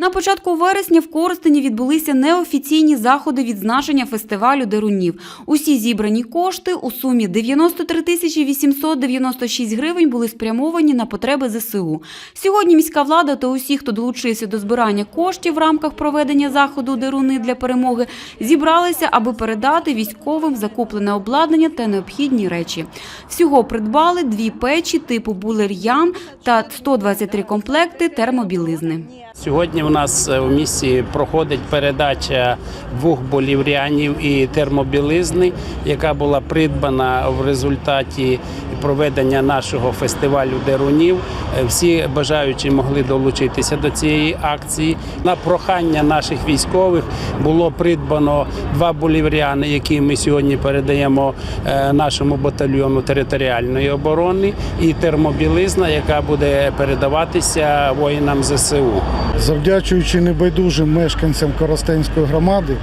На початку вересня в Коростені відбулися неофіційні заходи відзначення фестивалю Дерунів. Усі зібрані кошти у сумі 93 тисячі 896 гривень були спрямовані на потреби ЗСУ. Сьогодні міська влада та усі, хто долучився до збирання коштів в рамках проведення заходу Деруни для перемоги, зібралися, аби передати військовим закуплене обладнання та необхідні речі. Всього придбали дві печі типу Булер'ян та 123 комплекти термобілизни. Сьогодні у нас е, в місті проходить передача двох боліврянів і термобілизни, яка була придбана в результаті проведення нашого фестивалю Дерунів. Е, Всі бажаючі могли долучитися до цієї акції. На прохання наших військових було придбано два болівряни, які ми сьогодні передаємо е, нашому батальйону територіальної оборони, і термобілизна, яка буде передаватися воїнам ЗСУ. Завдячуючи небайдужим мешканцям Коростенської громади,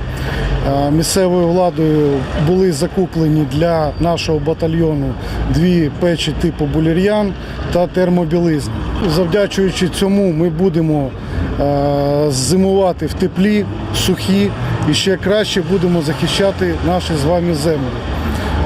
е, місцевою владою були закуплені для нашого батальйону дві печі типу булір'ян та термобілизни. Завдячуючи цьому, ми будемо е, зимувати в теплі, сухі і ще краще будемо захищати наші з вами землі.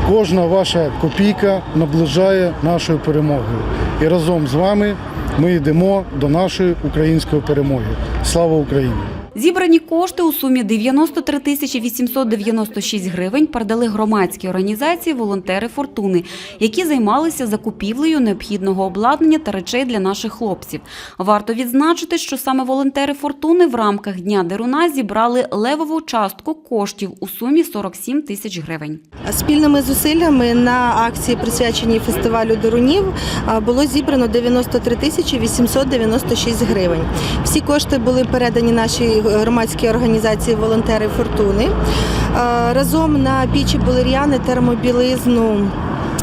Кожна ваша копійка наближає нашою перемогою. І разом з вами ми йдемо до нашої української перемоги. Слава Україні! Зібрані кошти у сумі 93 тисячі 896 гривень передали громадській організації волонтери Фортуни, які займалися закупівлею необхідного обладнання та речей для наших хлопців. Варто відзначити, що саме волонтери Фортуни в рамках Дня Деруна зібрали левову частку коштів у сумі 47 тисяч гривень. Спільними зусиллями на акції, присвяченій фестивалю Дерунів, було зібрано 93 тисячі 896 гривень. Всі кошти були передані нашій громадській організації Волонтери Фортуни. Разом на пічі Болер'яни термобілизну.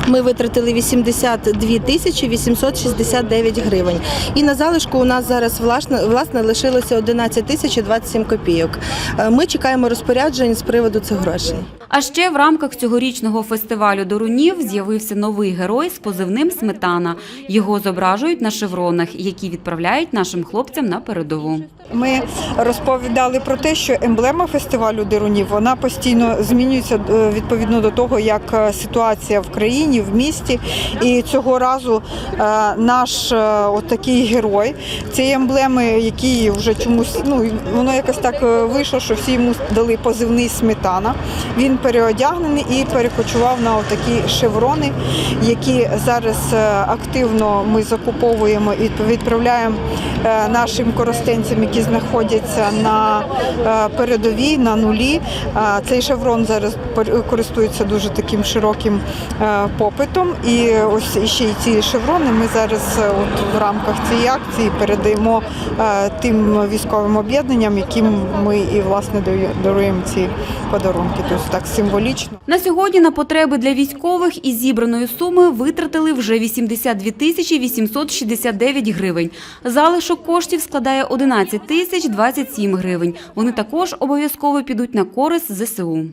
Ми витратили 82 тисячі 869 гривень. І на залишку у нас зараз власне, власне лишилося 11 тисяч 27 копійок. Е, Ми чекаємо розпоряджень з приводу цих грошей. А ще в рамках цьогорічного фестивалю Дорунів з'явився новий герой з позивним Сметана. Його зображують на шевронах, які відправляють нашим хлопцям на передову. Ми розповідали про те, що емблема фестивалю Дерунів вона постійно змінюється е, відповідно до того, як е, ситуація в країні, в місті. І цього разу е, наш отакий такий герой цієї емблеми, який вже чомусь ну воно якось так вийшло, що всі йому дали позивний сметана. Він переодягнений і перекочував на такі шеврони, які зараз е, активно ми закуповуємо і відправляємо е, нашим коростенцям, які знаходяться на е, передовій, на нулі. Цей шеврон зараз користується дуже таким широким попитом. І ось ще й ці шеврони ми зараз от в рамках цієї акції передаємо тим військовим об'єднанням, яким ми і власне даруємо ці подарунки. Так символічно. На сьогодні на потреби для військових із зібраної суми витратили вже 82 тисячі 869 гривень. Залишок коштів складає 11 тисяч 27 гривень. Вони також обов'язково підуть на користь ЗСУ.